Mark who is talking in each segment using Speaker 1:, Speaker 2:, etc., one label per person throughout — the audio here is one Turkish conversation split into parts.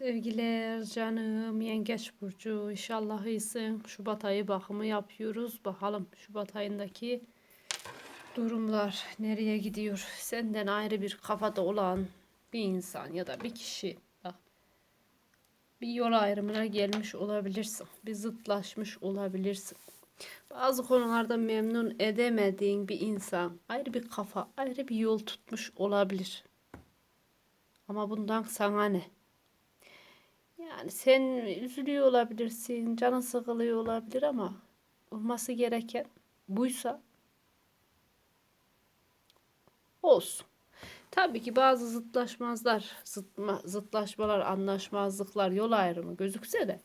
Speaker 1: Sevgiler canım yengeç burcu inşallah iyisin. Şubat ayı bakımı yapıyoruz. Bakalım Şubat ayındaki durumlar nereye gidiyor? Senden ayrı bir kafada olan bir insan ya da bir kişi bak, bir yol ayrımına gelmiş olabilirsin. Bir zıtlaşmış olabilirsin. Bazı konularda memnun edemediğin bir insan ayrı bir kafa, ayrı bir yol tutmuş olabilir. Ama bundan sana ne? Yani sen üzülüyor olabilirsin, canın sıkılıyor olabilir ama olması gereken buysa olsun. Tabii ki bazı zıtlaşmazlar, zıtma, zıtlaşmalar, anlaşmazlıklar, yol ayrımı gözükse de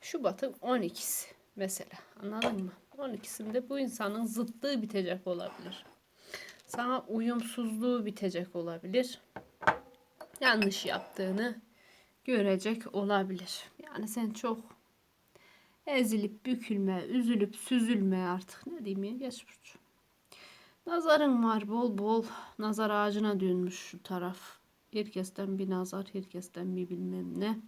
Speaker 1: Şubat'ın 12'si mesela anladın mı? 12'sinde bu insanın zıtlığı bitecek olabilir. Sana uyumsuzluğu bitecek olabilir. Yanlış yaptığını görecek olabilir. Yani sen çok ezilip bükülme, üzülüp süzülme artık ne diyeyim ya geç burcu. Nazarın var bol bol. Nazar ağacına dönmüş şu taraf. Herkesten bir nazar, herkesten bir bilmem ne.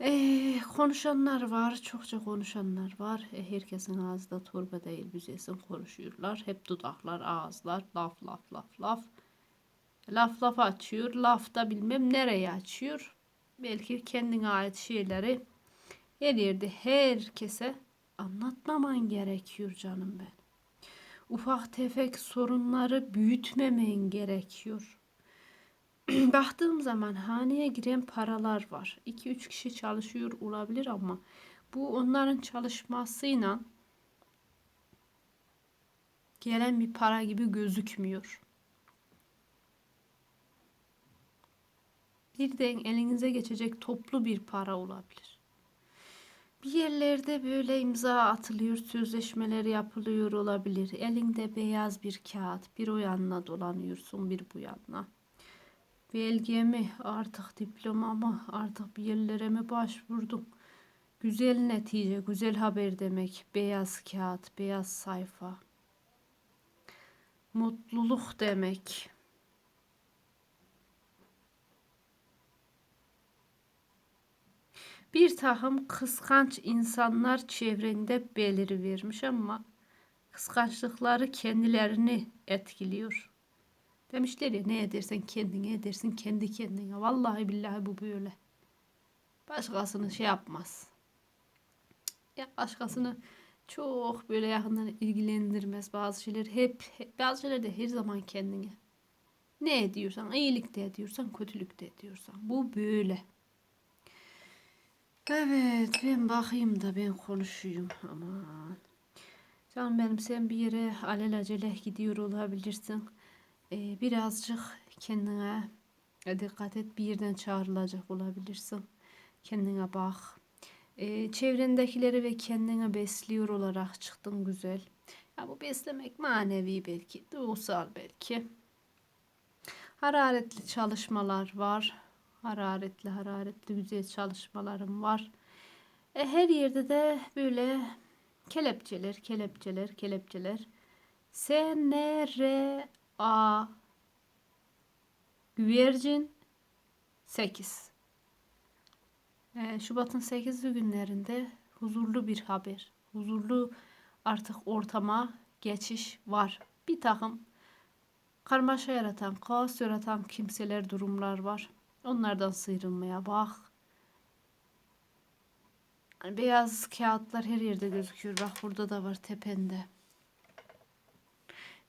Speaker 1: Ee, konuşanlar var, çokça konuşanlar var. E, herkesin ağzı da torba değil, büzesin konuşuyorlar. Hep dudaklar, ağızlar, laf laf laf laf. Laf laf açıyor, laf da bilmem nereye açıyor. Belki kendine ait şeyleri her yerde herkese anlatmaman gerekiyor canım ben. Ufak tefek sorunları büyütmemen gerekiyor. Baktığım zaman haneye giren paralar var. 2-3 kişi çalışıyor olabilir ama bu onların çalışmasıyla gelen bir para gibi gözükmüyor. Birden elinize geçecek toplu bir para olabilir. Bir yerlerde böyle imza atılıyor, sözleşmeler yapılıyor olabilir. Elinde beyaz bir kağıt, bir o yanına dolanıyorsun, bir bu yanına. Belge mi, artık diploma mı, artık bir yerlere mi başvurdum? Güzel netice, güzel haber demek. Beyaz kağıt, beyaz sayfa. Mutluluk demek. Bir tahım kıskanç insanlar çevrende beliri vermiş ama kıskançlıkları kendilerini etkiliyor. Demişler ya ne edersen kendine edersin kendi kendine. Vallahi billahi bu böyle. Başkasını şey yapmaz. Ya başkasını çok böyle yakından ilgilendirmez bazı şeyler hep, hep bazı şeyler de her zaman kendine. Ne ediyorsan iyilik de ediyorsan kötülük de ediyorsan bu böyle. Evet ben bakayım da ben konuşuyum aman. Canım benim sen bir yere alelacele gidiyor olabilirsin. Ee, birazcık kendine dikkat et bir yerden çağrılacak olabilirsin. Kendine bak. Ee, çevrendekileri ve kendine besliyor olarak çıktın güzel. Ya bu beslemek manevi belki, duygusal belki. Hararetli çalışmalar var hararetli hararetli güzel çalışmalarım var. E, her yerde de böyle kelepçeler, kelepçeler, kelepçeler. S, N, R, A güvercin 8. E, Şubat'ın 8 günlerinde huzurlu bir haber, huzurlu artık ortama geçiş var. Bir takım karmaşa yaratan, kaos yaratan kimseler, durumlar var. Onlardan sıyrılmaya bak. Hani beyaz kağıtlar her yerde gözüküyor. Bak burada da var tepende.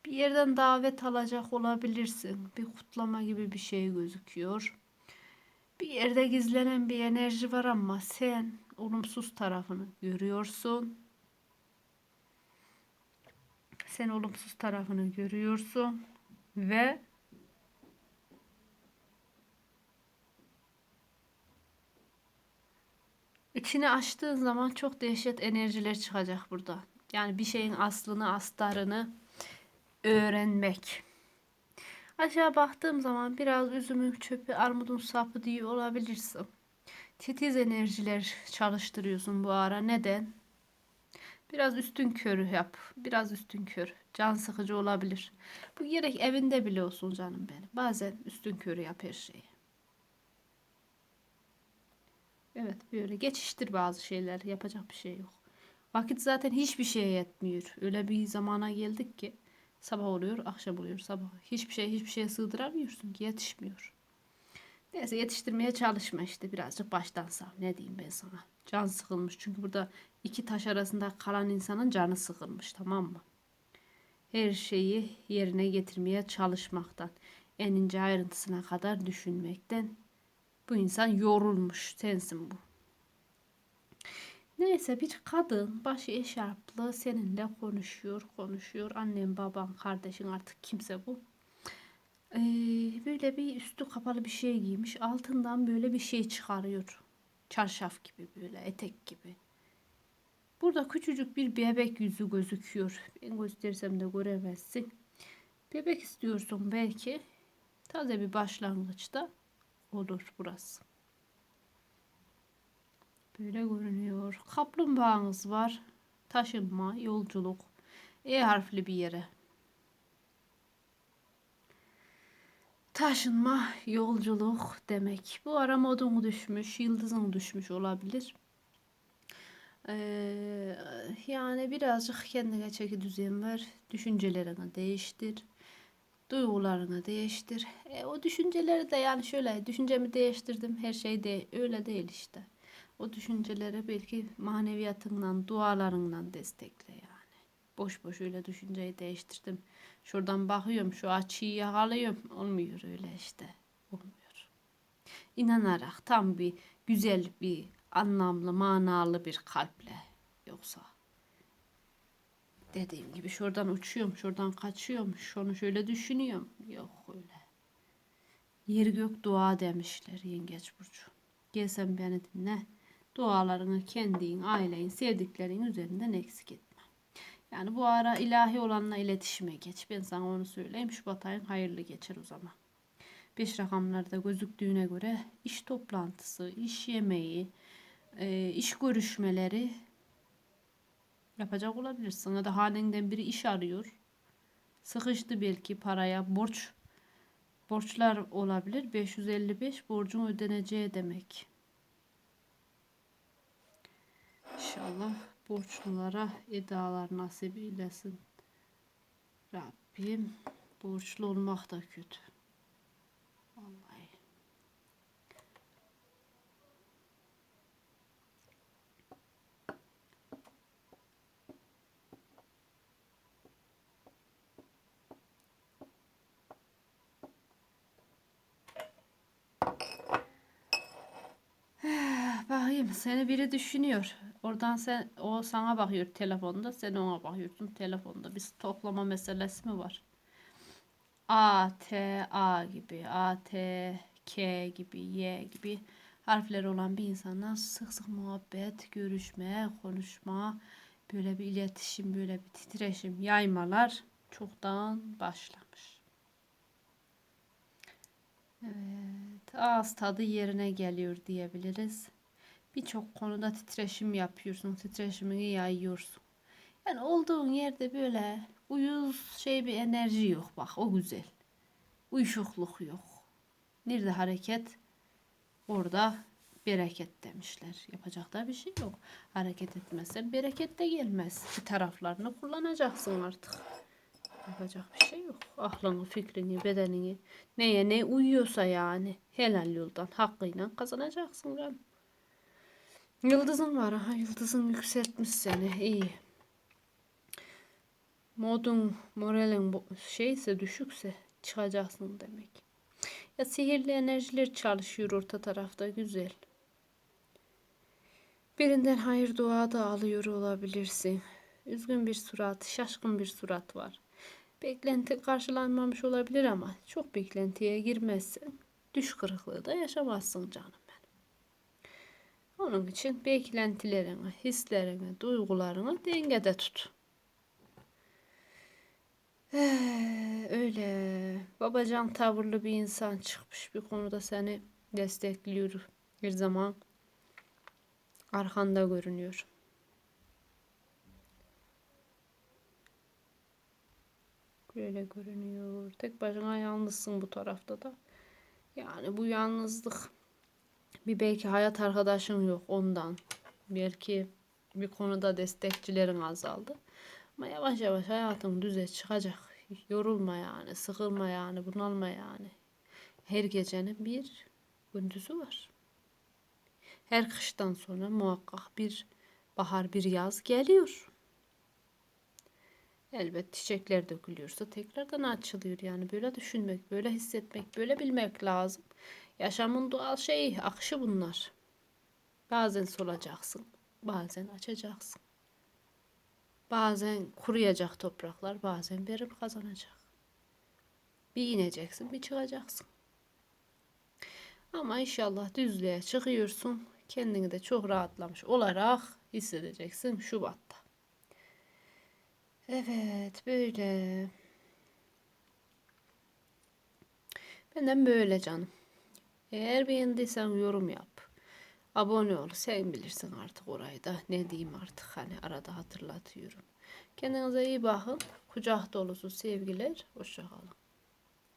Speaker 1: Bir yerden davet alacak olabilirsin. Bir kutlama gibi bir şey gözüküyor. Bir yerde gizlenen bir enerji var ama sen olumsuz tarafını görüyorsun. Sen olumsuz tarafını görüyorsun ve İçini açtığın zaman çok dehşet enerjiler çıkacak burada. Yani bir şeyin aslını, astarını öğrenmek. Aşağı baktığım zaman biraz üzümün çöpü, armudun sapı diye olabilirsin. Titiz enerjiler çalıştırıyorsun bu ara. Neden? Biraz üstün körü yap. Biraz üstün kör. Can sıkıcı olabilir. Bu gerek evinde bile olsun canım benim. Bazen üstün körü yap her şeyi. Evet böyle geçiştir bazı şeyler. Yapacak bir şey yok. Vakit zaten hiçbir şeye yetmiyor. Öyle bir zamana geldik ki sabah oluyor, akşam oluyor, sabah. Hiçbir şey hiçbir şeye sığdıramıyorsun ki yetişmiyor. Neyse yetiştirmeye çalışma işte birazcık baştan sağ. Ne diyeyim ben sana. Can sıkılmış. Çünkü burada iki taş arasında kalan insanın canı sıkılmış tamam mı? Her şeyi yerine getirmeye çalışmaktan, en ince ayrıntısına kadar düşünmekten bu insan yorulmuş. Sensin bu. Neyse bir kadın başı eşarplı seninle konuşuyor, konuşuyor. Annen, baban, kardeşin artık kimse bu. Ee, böyle bir üstü kapalı bir şey giymiş. Altından böyle bir şey çıkarıyor. Çarşaf gibi böyle, etek gibi. Burada küçücük bir bebek yüzü gözüküyor. Ben göstersem de göremezsin. Bebek istiyorsun belki. Taze bir başlangıçta olur burası. Böyle görünüyor. Kaplumbağanız var. Taşınma, yolculuk. E harfli bir yere. Taşınma, yolculuk demek. Bu ara modun düşmüş, yıldızın düşmüş olabilir. Ee, yani birazcık kendine çeki düzen ver. Düşüncelerini değiştir. Duygularını değiştir. E, o düşünceleri de yani şöyle düşüncemi değiştirdim her şey de öyle değil işte. O düşünceleri belki maneviyatından, dualarından destekle yani. Boş boş öyle düşünceyi değiştirdim. Şuradan bakıyorum şu açıyı yakalıyorum. Olmuyor öyle işte. Olmuyor. İnanarak tam bir güzel bir anlamlı, manalı bir kalple yoksa dediğim gibi şuradan uçuyorum, şuradan kaçıyorum, şunu şöyle düşünüyorum. Yok öyle. Yer gök dua demişler yengeç burcu. Gelsen beni dinle. Dualarını kendin, ailenin, sevdiklerin üzerinden eksik etme. Yani bu ara ilahi olanla iletişime geç. Ben sana onu söyleyeyim. Şubat ayın hayırlı geçer o zaman. Beş rakamlarda gözüktüğüne göre iş toplantısı, iş yemeği, e, iş görüşmeleri yapacak olabilirsin. Ya da halinden biri iş arıyor. Sıkıştı belki paraya, borç borçlar olabilir. 555 borcun ödeneceği demek. İnşallah borçlulara edalar nasip eylesin. Rabbim borçlu olmak da kötü. Vallahi. Bakayım seni biri düşünüyor. Oradan sen o sana bakıyor telefonda, sen ona bakıyorsun telefonda. Bir toplama meselesi mi var? A, T, A gibi, A, T, K gibi, Y gibi harfleri olan bir insanla sık sık muhabbet, görüşme, konuşma, böyle bir iletişim, böyle bir titreşim, yaymalar çoktan başlamış. Evet, ağız tadı yerine geliyor diyebiliriz birçok konuda titreşim yapıyorsun. Titreşimini yayıyorsun. Yani olduğun yerde böyle uyuz şey bir enerji yok. Bak o güzel. Uyuşukluk yok. Nerede hareket? Orada bereket demişler. Yapacak da bir şey yok. Hareket etmezsen bereket de gelmez. Bir taraflarını kullanacaksın artık. Yapacak bir şey yok. Aklını, fikrini, bedenini neye ne uyuyorsa yani helal yoldan hakkıyla kazanacaksın canım. Yıldızın var. ha yıldızın yükseltmiş seni. İyi. Modun, moralin şeyse düşükse çıkacaksın demek. Ya sihirli enerjiler çalışıyor orta tarafta güzel. Birinden hayır dua da alıyor olabilirsin. Üzgün bir surat, şaşkın bir surat var. Beklenti karşılanmamış olabilir ama çok beklentiye girmezsen düş kırıklığı da yaşamazsın canım. Onun için beklentilerini, hislerini, duygularını dengede tut. Ee, öyle babacan tavırlı bir insan çıkmış bir konuda seni destekliyor bir zaman arkanda görünüyor. Böyle görünüyor. Tek başına yalnızsın bu tarafta da. Yani bu yalnızlık Bir belki hayat arkadaşın yok ondan. Belki bir konuda destekçilerin azaldı. Ama yavaş yavaş hayatın düze çıkacak. Yorulma yani, sıkılma yani, bunalma yani. Her gecenin bir gündüzü var. Her kıştan sonra muhakkak bir bahar, bir yaz geliyor. Elbet çiçekler dökülüyorsa tekrardan açılıyor. Yani böyle düşünmek, böyle hissetmek, böyle bilmek lazım. Yaşamın doğal şeyi, akışı bunlar. Bazen solacaksın, bazen açacaksın. Bazen kuruyacak topraklar, bazen verim kazanacak. Bir ineceksin, bir çıkacaksın. Ama inşallah düzlüğe çıkıyorsun. Kendini de çok rahatlamış olarak hissedeceksin Şubat'ta. Evet böyle. Benden böyle canım. Eğer beğendiysen yorum yap. Abone ol. Sen bilirsin artık orayı da. Ne diyeyim artık hani arada hatırlatıyorum. Kendinize iyi bakın. Kucak dolusu sevgiler. Hoşçakalın.